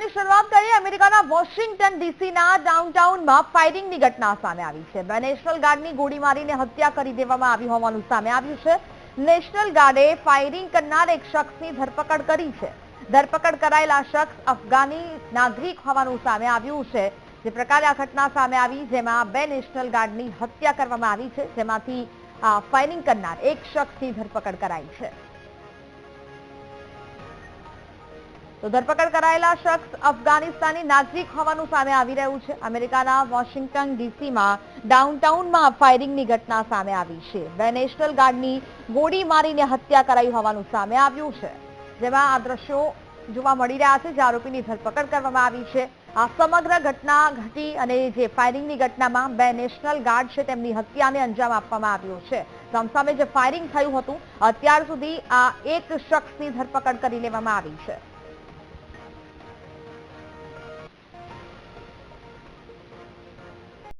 સમાચારની શરૂઆત કરીએ અમેરિકાના વોશિંગ્ટન ડીસીના ડાઉનટાઉનમાં ફાયરિંગની ઘટના સામે આવી છે. બે નેશનલ ગાર્ડની ગોળી હત્યા કરી દેવામાં આવી હોવાનું સામે આવ્યું છે. નેશનલ ગાર્ડે ફાયરિંગ કરનાર એક શખ્સની ધરપકડ કરી છે. ધરપકડ કરાયેલા શખ્સ અફઘાની નાગરિક હોવાનું સામે આવ્યું છે. જે પ્રકારે આ ઘટના સામે આવી, જેમાં બે નેશનલ ગાર્ડની હત્યા કરવામાં આવી છે. જેમાંથી ફાયરિંગ કરનાર એક શખ્સની ધરપકડ કરાઈ છે. તો ધરપકડ કરાયેલા શખ્સ અફઘાનિસ્તાની નાગરિક હોવાનું સામે આવી રહ્યું છે. અમેરિકાના વોશિંગ્ટન ડીસીમાં ડાઉનટાઉનમાં ફાયરિંગની ઘટના સામે આવી છે. બે નેશનલ ગાર્ડની ગોળી મારીને હત્યા કરાઈ હોવાનું સામે આવ્યું છે. જેમાં આ દ્રશ્યો જોવા મળી રહ્યા છે. જે આરોપીની ધરપકડ કરવામાં આવી છે. આ સમગ્ર ઘટના ઘટી અને જે ફાયરિંગની ઘટનામાં બે નેશનલ ગાર્ડ છે તેમની હત્યાને અંજામ આપવામાં આવ્યો છે. સામસામે જે ફાયરિંગ થયું હતું, અત્યાર સુધી આ એક શખ્સની ધરપકડ કરી લેવામાં આવી છે.